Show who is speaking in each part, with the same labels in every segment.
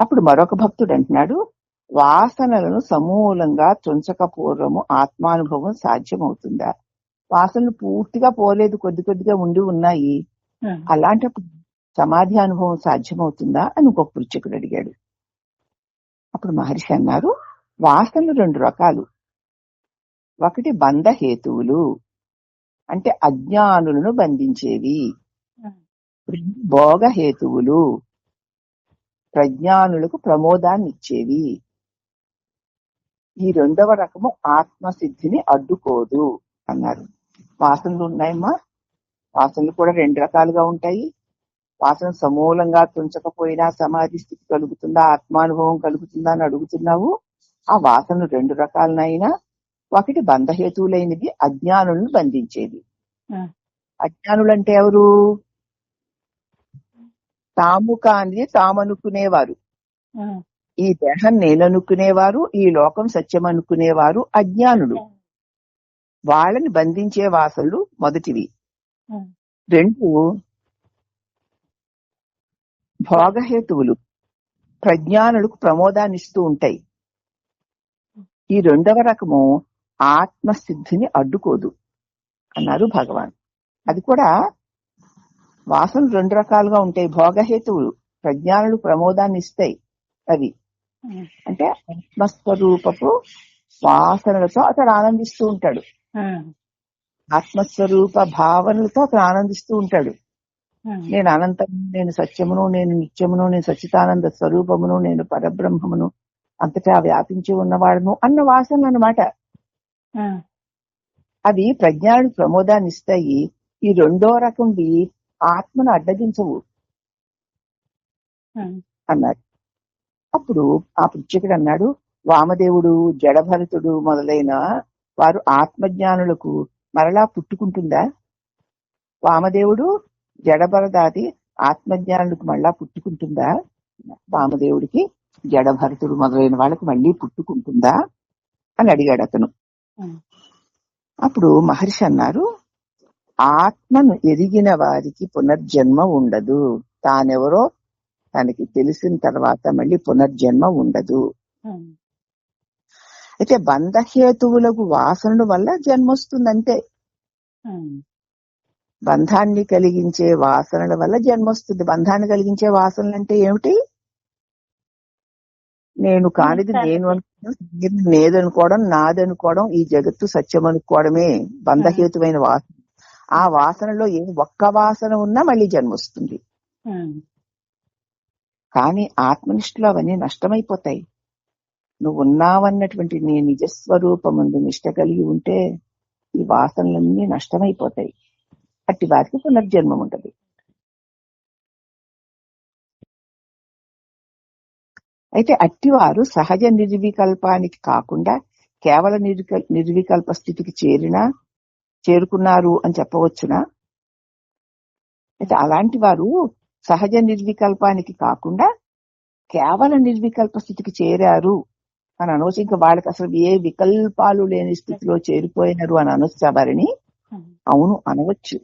Speaker 1: అప్పుడు మరొక భక్తుడు అంటున్నాడు వాసనలను సమూలంగా తుంచకపూర్వము ఆత్మానుభవం సాధ్యమవుతుందా? వాసనలు పూర్తిగా పోలేదు కొద్ది కొద్దిగా ఉండి ఉన్నాయి. అలాంటప్పుడు సమాధి అనుభవం సాధ్యమవుతుందా? అని ఇంకొక పృచ్చకుడు అడిగాడు. అప్పుడు మహర్షి అన్నారు వాసనలు రెండు రకాలు. ఒకటి బంధ హేతువులు అంటే అజ్ఞానులను బంధించేవి. భోగ హేతువులు ప్రజ్ఞానులకు ప్రమోదాన్ని ఇచ్చేవి ఈ రెండవ రకము ఆత్మసిద్ధిని అడ్డుకోదు అన్నారు. వాసనలు ఉన్నాయమ్మా? వాసనలు కూడా రెండు రకాలుగా ఉంటాయి. వాసన సమూలంగా తుంచకపోయినా సమాధి స్థితి కలుగుతుందా? ఆత్మానుభవం కలుగుతుందా అని అడుగుతున్నావు? ఆ వాసనలు రెండు రకాలనైనా ఒకటి బంధహేతువులైనది అజ్ఞానులను బంధించేది అజ్ఞానులు అంటే ఎవరు? తాము కానిది తామనుకునేవారు. ఈ దేహం నేననుకునేవారు ఈ లోకం సత్యం అనుకునేవారు అజ్ఞానులు వాళ్ళని బంధించే వాసనలు మొదటివి. రెండు భోగహేతువులు ప్రజ్ఞానులకు ప్రమోదాన్ని ఇస్తూ ఉంటాయి. ఈ రెండవ రకము ఆత్మసిద్ధిని అడ్డుకోదు అన్నారు భగవాన్. అది కూడా వాసనలు రెండు రకాలుగా ఉంటాయి. భోగహేతువులు ప్రజ్ఞానులు ప్రమోదాన్ని ఇస్తాయి అవి. అంటే ఆత్మస్వరూపపు వాసనలతో అతడు ఆనందిస్తూ ఉంటాడు. ఆత్మస్వరూప భావనలతో అతను ఆనందిస్తూ ఉంటాడు. నేను అనంతము నేను సత్యమును నేను నిత్యమును నేను సచ్చితానంద స్వరూపమును నేను పరబ్రహ్మమును అంతటా వ్యాపించి ఉన్నవాడును అన్న వాసనలు అన్నమాట.
Speaker 2: ఉమ్,
Speaker 1: అవి ప్రజ్ఞానుడు ప్రమోదాన్ని ఇస్తాయి ఈ రెండో రకంవి ఆత్మను అడ్డగించవు. అన్నాడు. అప్పుడు ఆ పుచ్చకుడు అన్నాడు వామదేవుడు జడభరతుడు మొదలైన వారు ఆత్మజ్ఞానులకు మరలా పుట్టుకుంటుందా? వామదేవుడు జడభరదాది ఆత్మజ్ఞానులకు మళ్ళా పుట్టుకుంటుందా? వామదేవుడికి జడభరతుడు మొదలైన వాళ్ళకి మళ్ళీ పుట్టుకుంటుందా? అని అడిగాడు అతను. అప్పుడు మహర్షి అన్నారు ఆత్మను ఎరిగిన వారికి పునర్జన్మ ఉండదు. తానెవరో తనకి తెలిసిన తర్వాత మళ్ళీ పునర్జన్మ ఉండదు.
Speaker 2: ఉమ్,
Speaker 1: అయితే బంధహేతువులకు వాసనల వల్ల జన్మ వస్తుంది అంతే.
Speaker 2: ఉమ్,
Speaker 1: బంధాన్ని కలిగించే వాసనల వల్ల జన్మ వస్తుంది. బంధాన్ని కలిగించే వాసనలు అంటే ఏమిటి? నేను కానిది నేను అనుకోవడం ఇది నేదనుకోవడం నాదనుకోవడం ఈ జగత్తు సత్యం అనుకోవడమే. బంధహేతువైన వాసన. ఆ వాసనలో ఏ ఒక్క వాసన ఉన్నా మళ్ళీ జన్మ వస్తుంది
Speaker 2: ఉమ్,
Speaker 1: కానీ ఆత్మనిష్టలో అవన్నీ నష్టమైపోతాయి. నువ్వు ఉన్నావన్నటువంటి నీ నిజస్వరూపమందు నిష్ట కలిగి ఉంటే ఈ వాసనలన్నీ నష్టమైపోతాయి. అట్టి వారికి పునర్జన్మం ఉంటది. అయితే అట్టివారు సహజ నిర్వికల్పానికి కాకుండా కేవల నిర్విక నిర్వికల్ప స్థితికి చేరినా చేరుకున్నారు అని చెప్పవచ్చునా? అయితే అలాంటి వారు సహజ నిర్వికల్పానికి కాకుండా కేవల నిర్వికల్ప స్థితికి చేరారు అని అనవచ్చు. ఇంకా వాళ్ళకి అసలు ఏ వికల్పాలు లేని స్థితిలో చేరిపోయినారు అని అనొచ్చా వారిని? అవును అనవచ్చు.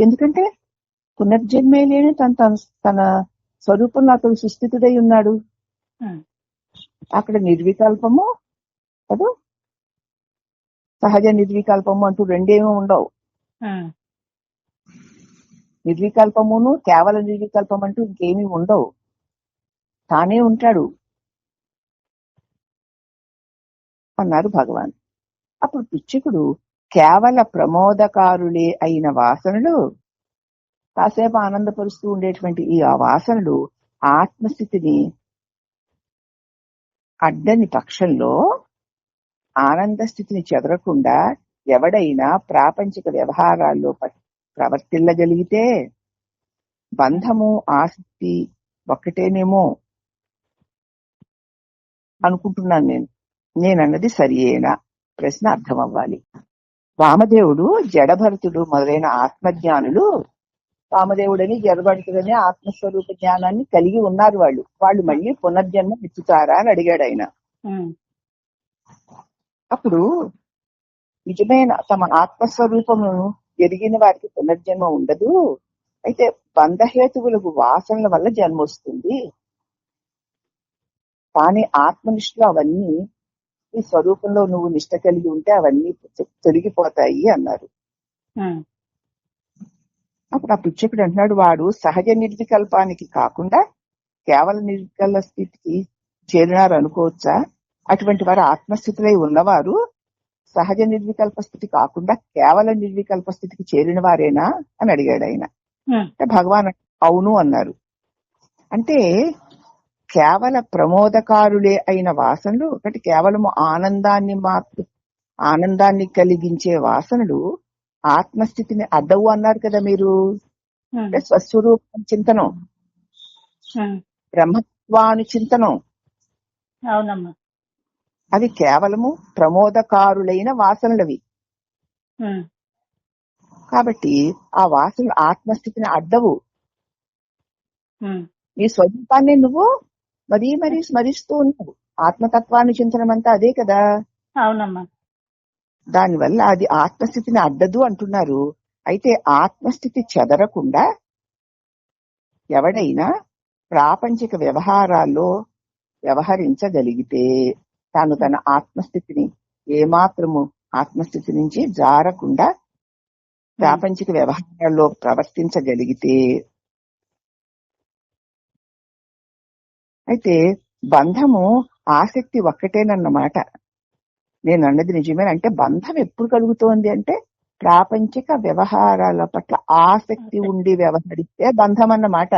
Speaker 1: ఎందుకంటే పునర్జన్మే లేని తన తన- తన స్వరూపంలో అతను సుస్థితుడై ఉన్నాడు. అక్కడ నిర్వికల్పము కదా సహజ నిర్వికల్పము అంటూ రెండేమీ ఉండవు. నిర్వికల్పమును కేవల నిర్వికల్పం అంటూ ఇంకేమీ ఉండవు. తానే ఉంటాడు. అన్నారు భగవాన్. అప్పుడు పిచ్చుకుడు కేవల ప్రమోదకారులే అయిన వాసనలు కాసేపు ఆనందపరుస్తూ ఉండేటువంటి ఈ ఆ వాసనలు ఆత్మస్థితిని అడ్డని పక్షంలో ఆనంద స్థితిని చెదరకుండా ఎవడైనా ప్రాపంచిక వ్యవహారాల్లో ప్రవర్తిల్లగలిగితే బంధము ఆసక్తి ఒక్కటేనేమో అనుకుంటున్నాను నేను. నేనన్నది సరియేనా ప్రశ్న అర్థం అవ్వాలి వామదేవుడు జడభరతుడు మొదలైన ఆత్మజ్ఞానులు వామదేవుడని జడభరతుడని ఆత్మస్వరూప జ్ఞానాన్ని కలిగి ఉన్నారు వాళ్ళు. వాళ్ళు మళ్ళీ పునర్జన్మ ఇచ్చుతారా అని అడిగాడు ఆయన. అప్పుడు నిజమైన తమ ఆత్మస్వరూపమును ఎరిగిన వారికి పునర్జన్మ ఉండదు. అయితే బంధహేతువులకు వాసనల వల్ల జన్మ వస్తుంది. కానీ ఆత్మనిష్టలో అవన్నీ ఈ స్వరూపంలో నువ్వు నిష్ట కలిగి ఉంటే అవన్నీ తొలగిపోతాయి అన్నారు. అప్పుడు ఆ పిచ్చకుడు అంటున్నాడు వాడు సహజ నిర్వికల్పానికి కాకుండా కేవల నిర్వికల్ప స్థితికి చేరినారు అనుకోవచ్చా అటువంటి వారు ఆత్మస్థితిలో ఉన్నవారు సహజ నిర్వికల్ప స్థితి కాకుండా కేవల నిర్వికల్ప స్థితికి చేరిన వారేనా అని అడిగాడు ఆయన. అంటే భగవాన్ అవును అన్నారు. అంటే కేవల ప్రమోదకారులే అయిన వాసనలు ఒకటి కేవలము ఆనందాన్ని మాత్రం ఆనందాన్ని కలిగించే వాసనలు ఆత్మస్థితిని అడ్డవు అన్నారు కదా మీరు. అంటే స్వస్వరూపం చింతనం. బ్రహ్మత్వాను చింతనం.
Speaker 2: అవునమ్మా.
Speaker 1: అవి కేవలము ప్రమోదకారులైన వాసనలవి. కాబట్టి ఆ వాసనలు ఆత్మస్థితిని అడ్డవు. నీ స్వరూపాన్ని నువ్వు మరీ మరీ స్మరిస్తూ ఉన్నావు. ఆత్మతత్వాన్ని చింతనం అంతా అదే కదా.
Speaker 2: అవునమ్మా.
Speaker 1: దానివల్ల అది ఆత్మస్థితిని అడ్డదు అంటున్నారు. అయితే ఆత్మస్థితి చెదరకుండా ఎవడైనా ప్రాపంచిక వ్యవహారాల్లో వ్యవహరించగలిగితే తాను తన ఆత్మస్థితిని ఏమాత్రము ఆత్మస్థితి నుంచి జారకుండా ప్రాపంచిక వ్యవహారాల్లో ప్రవర్తించగలిగితే. అయితే బంధము ఆసక్తి ఒక్కటేనన్నమాట. నేను అన్నది నిజమే అంటే బంధం ఎప్పుడు కలుగుతోంది అంటే ప్రాపంచిక వ్యవహారాల పట్ల ఆసక్తి ఉండి వ్యవహరిస్తే బంధం అన్నమాట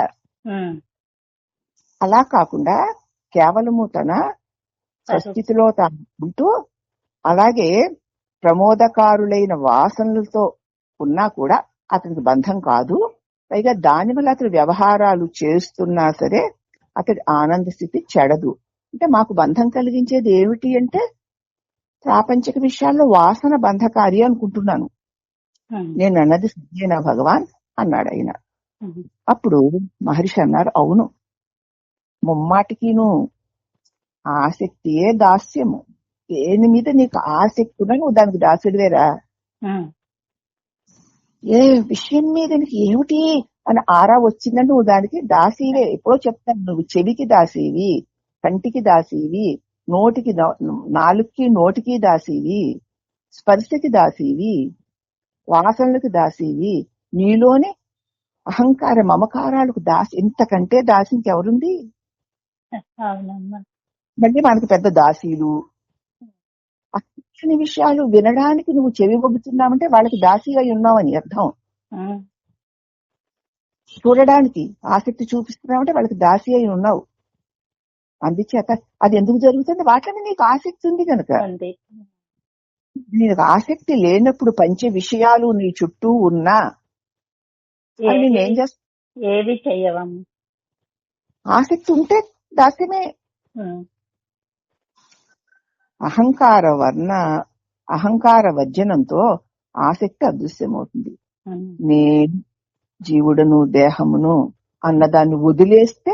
Speaker 1: అలా కాకుండా కేవలము తన స్వస్థితిలో తాను ఉంటూ అలాగే ప్రమోదకారులైన వాసనలతో ఉన్నా కూడా అతనికి బంధం కాదు. పైగా దాని వల్ల అతడు వ్యవహారాలు చేస్తున్నా సరే అతడి ఆనంద స్థితి చెడదు. అంటే మాకు బంధం కలిగించేది ఏమిటి అంటే ప్రాపంచిక విషయాల్లో వాసన బంధకారి అనుకుంటున్నాను. నేను అన్నది సత్యేనా భగవాన్ అన్నాడు ఆయన. అప్పుడు మహర్షి అన్నారు అవును. ముమ్మాటికిను ఆసక్తియే దాస్యము. దేని మీద నీకు ఆసక్తి ఉన్నా నువ్వు దానికి దాసుడివేరా? ఏ విషయం మీద నీకు ఏమిటి అని ఆరా వచ్చిందంటే నువ్వు దానికి దాసీవే. ఎప్పుడో చెప్తాను నువ్వు చెవికి దాసీవి కంటికి దాసీవి నోటికి నాలుగుకి నోటికి దాసీవి స్పర్శకి దాసీవి వాసనలకు దాసీవి నీలోని అహంకార మమకారాలకు దాసి ఇంతకంటే దాసి ఇంకెవరుంది? మళ్ళీ మనకు పెద్ద దాసీలు. అన్ని విషయాలు వినడానికి నువ్వు చెవి బొగ్గుతున్నావంటే వాళ్ళకి దాసి అయి ఉన్నావని అర్థం. చూడడానికి ఆసక్తి చూపిస్తున్నావంటే వాళ్ళకి దాసి అయి ఉన్నావు. అందుచేత అది ఎందుకు జరుగుతుంది? వాటిని నీకు ఆసక్తి ఉంది కనుక. నీకు ఆసక్తి లేనప్పుడు పంచే విషయాలు నీ చుట్టూ ఉన్నా నేనేం చేస్తా?
Speaker 2: ఏవి చెయ్యవమ్మా.
Speaker 1: ఆసక్తి ఉంటే దాస్యమే. అహంకార వర్ణ అహంకార వర్జనంతో ఆసక్తి అదృశ్యమవుతుంది. నేను జీవుడను దేహమును అన్నదాన్ని వదిలేస్తే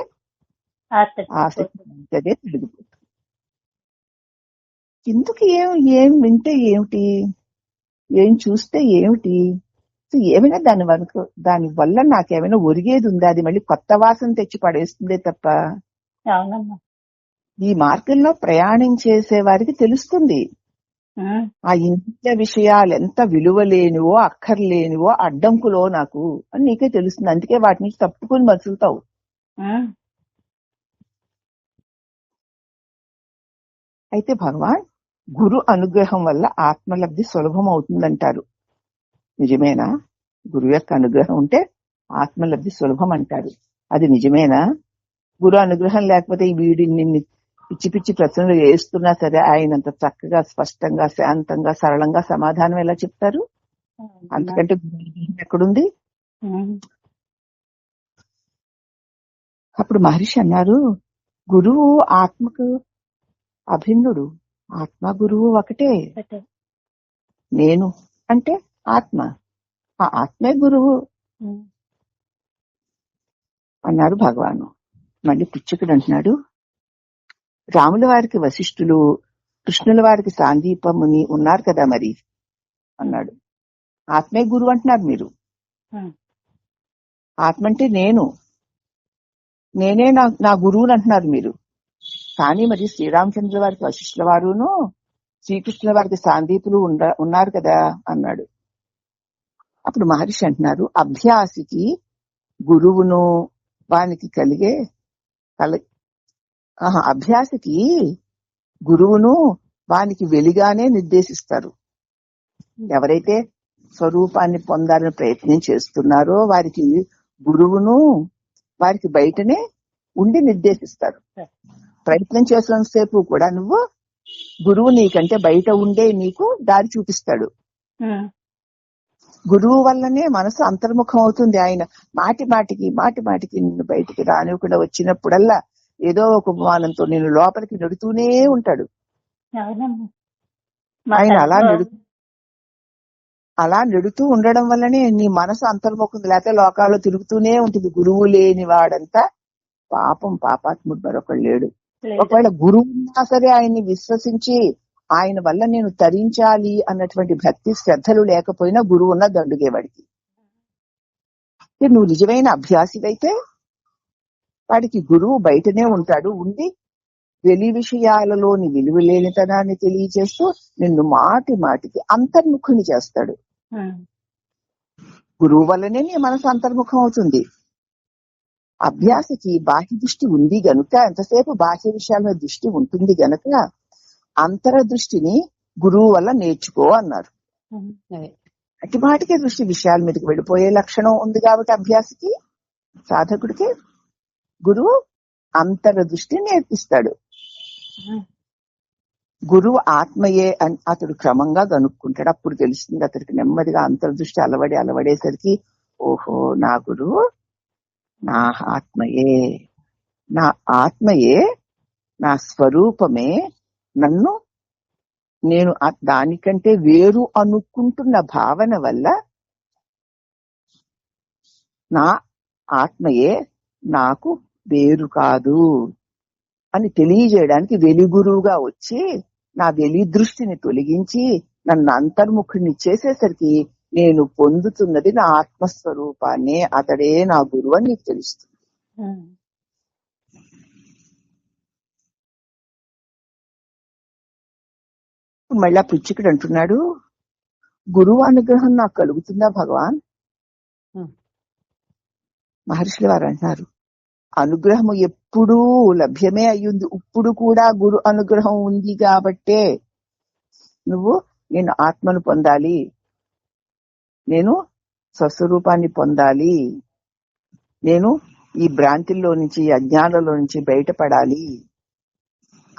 Speaker 2: ఆసక్తి.
Speaker 1: అదే తిరిగిపోతుంది ఎందుకు ఏం ఏం వింటే ఏమిటి? ఏం చూస్తే ఏమిటి? సో ఏమైనా దాని వరకు దాని వల్ల నాకేమైనా ఒరిగేది ఉందా? అది మళ్ళీ కొత్త వాసన తెచ్చి పడేస్తుందే తప్ప.
Speaker 2: అవునమ్మా.
Speaker 1: ఈ మార్గంలో ప్రయాణం చేసే వారికి తెలుస్తుంది. ఆ. ఇంద్రియ విషయాలు ఎంత విలువలేనివో అక్కర్లేనివో అడ్డంకులో నాకు అని నీకే తెలుస్తుంది. అందుకే వాటి నుంచి తప్పుకుని మసులుతావు. అయితే భగవాన్ గురు అనుగ్రహం వల్ల ఆత్మలబ్ధి సులభం అవుతుందంటారు నిజమేనా? గురువు యొక్క అనుగ్రహం ఉంటే ఆత్మలబ్ధి సులభం అంటారు. అది నిజమేనా? గురు అనుగ్రహం లేకపోతే ఈ వీడి నిన్ను పిచ్చి పిచ్చి ప్రశ్నలు వేస్తున్నా సరే ఆయన అంత చక్కగా స్పష్టంగా శాంతంగా సరళంగా సమాధానం ఎలా చెప్తారు. అంతకంటే అనుగ్రహం ఎక్కడుంది? అప్పుడు మహర్షి అన్నారు గురువు ఆత్మకు అభిన్నుడు. ఆత్మ గురువు ఒకటే. నేను అంటే ఆత్మ. ఆ ఆత్మే గురువు. అన్నారు భగవాను. మళ్ళీ పిచ్చుకుడు అంటున్నాడు రాముల వారికి వశిష్ఠులు కృష్ణుల వారికి సాందీపముని ఉన్నారు కదా మరి అన్నాడు. ఆత్మే గురువు అంటున్నారు మీరు. ఆత్మ అంటే నేను. నేనే నా నా గురువుని అంటున్నారు మీరు. కానీ మరి శ్రీరామచంద్ర వారికి వశిష్ఠుల వారును శ్రీకృష్ణుల వారికి సాందీపులు ఉన్నారు కదా అన్నాడు. అప్పుడు మహర్షి అంటున్నారు అభ్యాసికి గురువును వానికి కలిగే అభ్యాసికి గురువును వానికి వెలిగానే నిర్దేశిస్తారు. ఎవరైతే స్వరూపాన్ని పొందాలని ప్రయత్నం చేస్తున్నారో వారికి గురువును వారికి బయటనే ఉండి నిర్దేశిస్తారు. ప్రయత్నం చేసినంతసేపు కూడా నువ్వు గురువు నీకంటే బయట ఉండే నీకు దారి చూపిస్తాడు. గురువు వల్లనే మనసు అంతర్ముఖం అవుతుంది. ఆయన మాటి మాటికి మాటి మాటికి నిన్ను బయటికి రానివ్వకుండా వచ్చినప్పుడల్లా ఏదో ఒక ఉపమానంతో నేను లోపలికి నెడుతూనే ఉంటాడు. ఆయన అలా నెడు అలా నెడుతూ ఉండడం వల్లనే నీ మనసు అంతర్ముఖం లేకపోతే లోకాల్లో తిరుగుతూనే ఉంటుంది. గురువు లేని వాడంతా పాపం పాపాత్ముడు మరొకడు లేడు. ఒకవేళ గురువు ఉన్నా సరే ఆయన్ని విశ్వసించి ఆయన వల్ల నేను తరించాలి అన్నటువంటి భక్తి శ్రద్ధలు లేకపోయినా గురువు ఉన్న దండుగేవాడికి. నువ్వు నిజమైన అభ్యాసివైతే వాడికి గురువు బయటనే ఉంటాడు. ఉండి వెలి విషయాలలోని విలువలేనితనాన్ని తెలియజేస్తూ నిన్ను మాటి మాటికి అంతర్ముఖుని చేస్తాడు. గురువు వల్లనే నీ మనసు అంతర్ముఖం అవుతుంది. అభ్యాసకి బాహ్య దృష్టి ఉంది గనుక ఎంతసేపు బాహ్య విషయాల దృష్టి ఉంటుంది గనుక అంతర దృష్టిని గురువు వల్ల నేర్చుకో అన్నారు.
Speaker 2: ఉమ్,
Speaker 3: అదే.
Speaker 1: అటు మాటికే దృష్టి విషయాల మీదకి వెళ్ళిపోయే లక్షణం ఉంది కాబట్టి అభ్యాసకి సాధకుడికి గురువు అంతర దృష్టి నేర్పిస్తాడు. గురువు ఆత్మయే అని అతడు క్రమంగా కనుక్కుంటాడు. అప్పుడు తెలుస్తుంది అతడికి నెమ్మదిగా అంతర్దృష్టి అలవడి అలవడేసరికి ఓహో నా గురువు నా ఆత్మయే నా ఆత్మయే నా స్వరూపమే నన్ను నేను దానికంటే వేరు అనుకుంటున్న భావన వల్ల నా ఆత్మయే నాకు వేరు కాదు అని తెలియజేయడానికి వెలుగురువుగా వచ్చి నా వెలి దృష్టిని తొలగించి నన్ను అంతర్ముఖుని చేసేసరికి నేను పొందుతున్నది నా ఆత్మస్వరూపాన్ని అతడే నా గురువు అని నీకు తెలుస్తుంది. మళ్ళా పిచ్చికుడు అంటున్నాడు గురువు అనుగ్రహం నాకు కలుగుతుందా భగవాన్. మహర్షుల వారు అంటున్నారు అనుగ్రహం ఎప్పుడూ లభ్యమే అయ్యింది. ఇప్పుడు కూడా గురు అనుగ్రహం ఉంది కాబట్టే నువ్వు నేను ఆత్మను పొందాలి. నేను స్వస్వరూపాన్ని పొందాలి. నేను ఈ భ్రాంతిల్లో నుంచి అజ్ఞానంలో నుంచి బయటపడాలి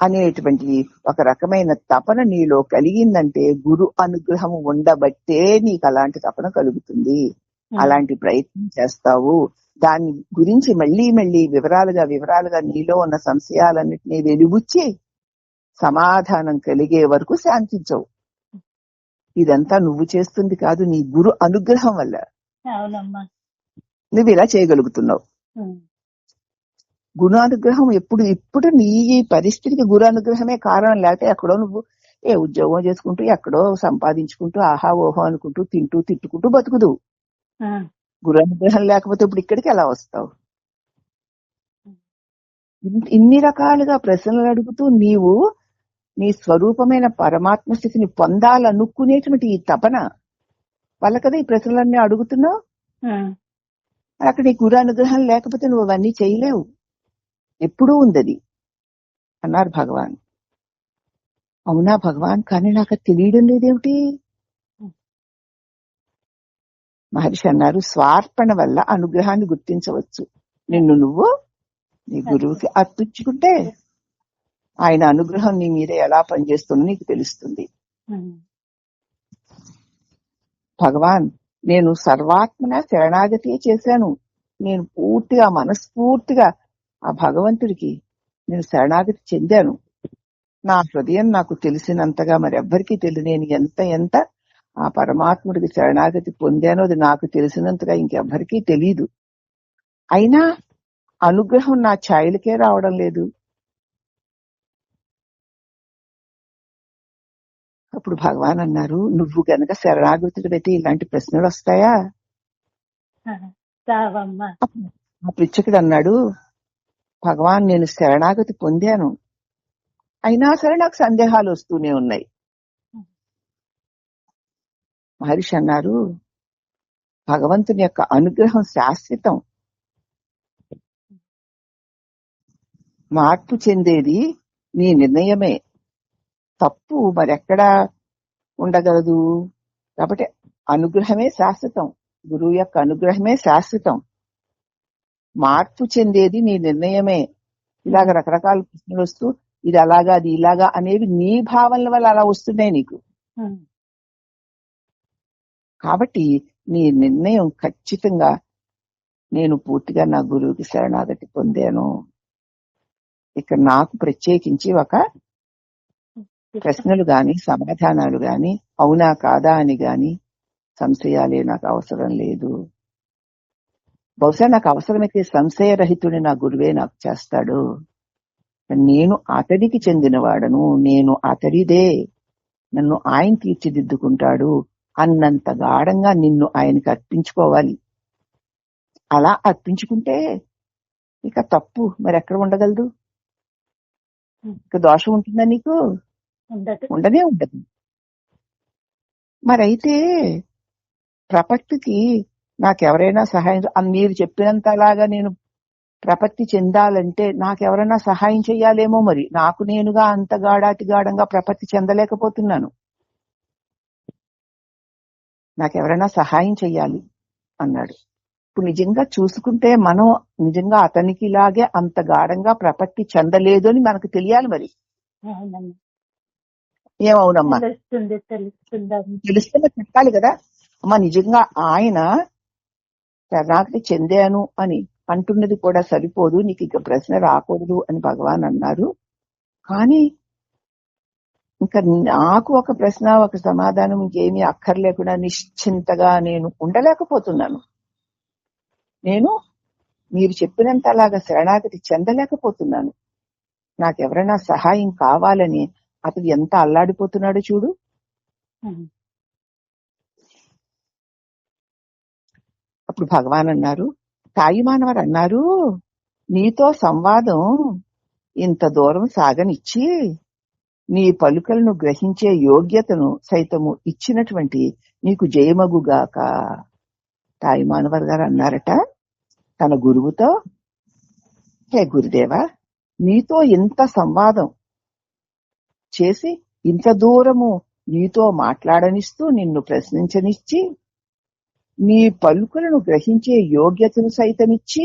Speaker 1: అనేటువంటి ఒక రకమైన తపన నీలో కలిగిందంటే గురు అనుగ్రహం ఉండబట్టే నీకు అలాంటి తపన కలుగుతుంది. అలాంటి ప్రయత్నం చేస్తావు. దాని గురించి మళ్ళీ మళ్ళీ వివరాలుగా వివరాలుగా నీలో ఉన్న సంశయాలన్నిటినీ వెలుబుచ్చి సమాధానం కలిగే వరకు శాంతించవు. ఇదంతా నువ్వు చేస్తుంది కాదు నీ గురు అనుగ్రహం వల్ల. నువ్వు ఇలా చేయగలుగుతున్నావు.
Speaker 2: ఉమ్,
Speaker 1: గురు అనుగ్రహం ఎప్పుడు ఇప్పుడు నీ ఈ పరిస్థితికి గురు అనుగ్రహమే కారణం. లేకపోతే ఎక్కడో నువ్వు ఏ ఉద్యోగం చేసుకుంటూ ఎక్కడో సంపాదించుకుంటూ ఆహా ఓహో అనుకుంటూ తింటూ తిట్టుకుంటూ బతుకుదు గురు అనుగ్రహం లేకపోతే ఇప్పుడు ఇక్కడికి ఎలా వస్తావు? ఇన్- ఇన్ని రకాలుగా ప్రశ్నలు అడుగుతూ నీవు నీ స్వరూపమైన పరమాత్మ స్థితిని పొందాలనుకునేటువంటి ఈ తపన వాళ్ళ కదా ఈ ప్రశ్నలన్నీ అడుగుతున్నావు? అక్కడ నీ గురు అనుగ్రహం లేకపోతే నువ్వు అవన్నీ చేయలేవు. ఎప్పుడూ ఉందది. అన్నారు భగవాన్. అవునా భగవాన్? కానీ నాకు తెలియడం లేదేమిటి? మహర్షి అన్నారు స్వార్పణ వల్ల అనుగ్రహాన్ని గుర్తించవచ్చు. నిన్ను నువ్వు నీ గురువుకి అర్పించుకుంటే ఆయన అనుగ్రహం నీ మీద ఎలా పనిచేస్తుందో నీకు తెలుస్తుంది.
Speaker 2: ఉమ్,
Speaker 1: భగవాన్ నేను సర్వాత్మన శరణాగతి చేశాను. నేను పూర్తిగా మనస్ఫూర్తిగా ఆ భగవంతుడికి నేను శరణాగతి చెందాను. నా హృదయం నాకు తెలిసినంతగా మరి ఎవ్వరికీ తెలియదు నేను ఎంత ఎంత ఆ పరమాత్ముడికి శరణాగతి పొందానో అది నాకు తెలిసినంతగా ఇంకెవ్వరికీ తెలియదు అయినా అనుగ్రహం నా ఛాయలకే రావడం లేదు. అప్పుడు భగవాన్ అన్నారు నువ్వు గనక శరణాగతుడు అయితే ఇలాంటి ప్రశ్నలు వస్తాయా?
Speaker 2: ఆ,
Speaker 1: పృచ్ఛకుడు అన్నాడు భగవాన్ నేను శరణాగతి పొందాను. అయినా సరే నాకు సందేహాలు వస్తూనే ఉన్నాయి. మహర్షి అన్నారు భగవంతుని యొక్క అనుగ్రహం శాశ్వతం. మార్పు చెందేది నీ నిర్ణయమే. తప్పు మరెక్కడా ఉండగలదు. కాబట్టి అనుగ్రహమే శాశ్వతం. గురువు యొక్క అనుగ్రహమే శాశ్వతం. మార్పు చెందేది నీ నిర్ణయమే. ఇలాగ రకరకాల ప్రశ్నలు వస్తూ ఇది అలాగా అది ఇలాగా అనేవి నీ భావనల వల్ల అలా వస్తున్నాయి నీకు. కాబట్టి నీ నిర్ణయం ఖచ్చితంగా నేను పూర్తిగా నా గురువుకి శరణాగతి పొందాను. ఇక్కడ నాకు ప్రత్యేకించి ఒక ప్రశ్నలు గాని సమాధానాలు గాని అవునా కాదా అని గాని సంశయాలే నాకు అవసరం లేదు. బహుశా నాకు అవసరమైతే సంశయరహితుడి నా గురువే నాకు చేస్తాడు. నేను అతడికి చెందినవాడను నేను అతడిదే. నన్ను ఆయన తీర్చిదిద్దుకుంటాడు. అన్నంత గాఢంగా నిన్ను ఆయనకి అర్పించుకోవాలి. అలా అర్పించుకుంటే ఇక తప్పు. మరి ఎక్కడ ఉండగలదు? ఇక దోషం ఉంటుందా నీకు? ఉండనే ఉండదు. మరైతే ప్రపత్తికి నాకెవరైనా సహాయం మీరు చెప్పినంతలాగా నేను ప్రపత్తి చెందాలంటే నాకెవరైనా సహాయం చెయ్యాలేమో మరి. నాకు నేనుగా అంత గాడాతి గాఢంగా ప్రపత్తి చెందలేకపోతున్నాను. నాకెవరైనా సహాయం చెయ్యాలి అన్నాడు. ఇప్పుడు నిజంగా చూసుకుంటే మనం నిజంగా అతనికి ఇలాగే అంత గాఢంగా ప్రపత్తి చెందలేదు అని మనకు తెలియాలి మరి. ఏమవునమ్మా?
Speaker 2: తెలుస్తుంది
Speaker 1: చెప్పాలి కదా. అమ్మా నిజంగా ఆయన శరణాగతి చెందాను అని అంటున్నది కూడా సరిపోదు. నీకు ఇక ప్రశ్న రాకూడదు అని భగవాన్ అన్నారు. కానీ ఇంకా నాకు ఒక ప్రశ్న ఒక సమాధానం ఇంకేమీ అక్కర్లేకుండా నిశ్చింతగా నేను ఉండలేకపోతున్నాను. నేను మీరు చెప్పినంత అలాగా శరణాగతి చెందలేకపోతున్నాను. నాకెవరైనా సహాయం కావాలని అతడు ఎంత అల్లాడిపోతున్నాడో చూడు. అప్పుడు భగవాన్ అన్నారు తాయి మానవర్ అన్నారు నీతో సంవాదం ఇంత దూరం సాగనిచ్చి నీ పలుకలను గ్రహించే యోగ్యతను సైతము ఇచ్చినటువంటి నీకు జయమగుగాక. తాయి మానవర్ గారు అన్నారట తన గురువుతో హే గురుదేవా నీతో ఇంత సంవాదం చేసి ఇంత దూరము నీతో మాట్లాడనిస్తూ నిన్ను ప్రశ్నించనిచ్చి నీ పలుకులను గ్రహించే యోగ్యతను సైతమిచ్చి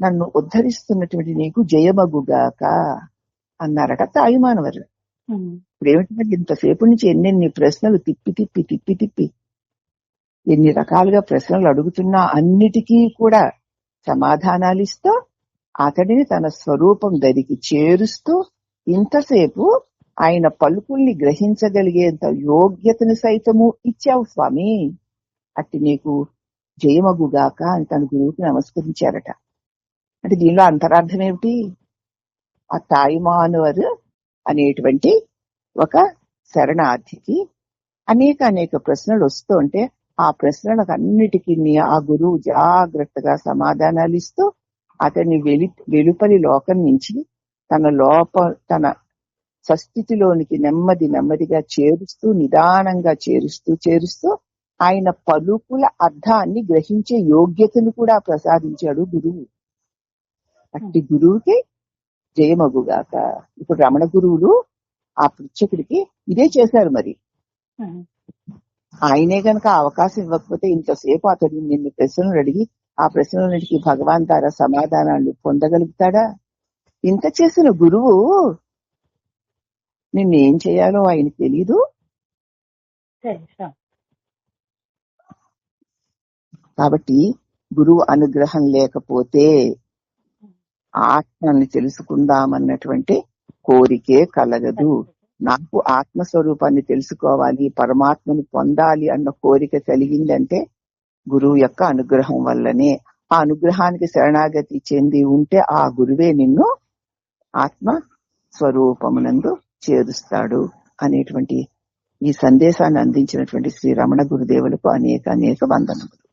Speaker 1: నన్ను ఉద్ధరిస్తున్నటువంటి నీకు జయమగుగాక. అన్నారట తాయుమానవరు
Speaker 2: ఉమ్,
Speaker 1: ఇప్పుడు ఏమిటంటే ఇంతసేపు నుంచి ఎన్నెన్ని ప్రశ్నలు తిప్పి తిప్పి తిప్పి తిప్పి. ఎన్ని రకాలుగా ప్రశ్నలు అడుగుతున్నా అన్నిటికీ కూడా సమాధానాలు ఇస్తూ అతడిని తన స్వరూపం దరికి చేరుస్తూ ఇంతసేపు ఆయన పలుకుల్ని గ్రహించగలిగేంత యోగ్యతను సైతము ఇచ్చావు స్వామి. అట్టి నీకు జయమగుగాక అని తన గురువుకి నమస్కరించారట. అంటే దీనిలో అంతరార్థం ఏమిటి? ఆ తాయిమానువర్ అనేటువంటి ఒక శరణార్థికి అనేక అనేక ప్రశ్నలు వస్తూ ఉంటే ఆ ప్రశ్నలకు అన్నిటికీ ఆ గురువు జాగ్రత్తగా సమాధానాలు ఇస్తూ అతన్ని వెలి వెలుపలి లోకం నుంచి తన లోప తన స్వస్థితిలోనికి నెమ్మది నెమ్మదిగా చేరుస్తూ నిదానంగా చేరుస్తూ చేరుస్తూ ఆయన పలుకుల అర్థాన్ని గ్రహించే యోగ్యతను కూడా ప్రసాదించాడు గురువు. అట్టి గురువుకి జయమగుగాక. ఇప్పుడు రమణ గురువులు ఆ పృచ్ఛకుడికి ఇదే చేశారు మరి. ఆయనే గనక అవకాశం ఇవ్వకపోతే ఇంతసేపు అతడు నిన్ను ప్రశ్నలు అడిగి ఆ ప్రశ్నలన్నిటికీ భగవాన్ ద్వారా సమాధానాలు పొందగలుగుతాడా? ఇంత చేసిన గురువు నిన్నేం చేయాలో ఆయన తెలీదు? కాబట్టి గురువు అనుగ్రహం లేకపోతే ఆత్మని తెలుసుకుందామన్నటువంటి కోరికే కలగదు. నాకు ఆత్మస్వరూపాన్ని తెలుసుకోవాలి పరమాత్మని పొందాలి అన్న కోరిక కలిగిందంటే గురువు యొక్క అనుగ్రహం వల్లనే. ఆ అనుగ్రహానికి శరణాగతి చెంది ఉంటే ఆ గురువే నిన్ను ఆత్మ స్వరూపమునందు చేరుస్తాడు అనేటువంటి ఈ సందేశాన్ని అందించినటువంటి శ్రీ రమణ గురుదేవులకు అనేక అనేక వందనములు.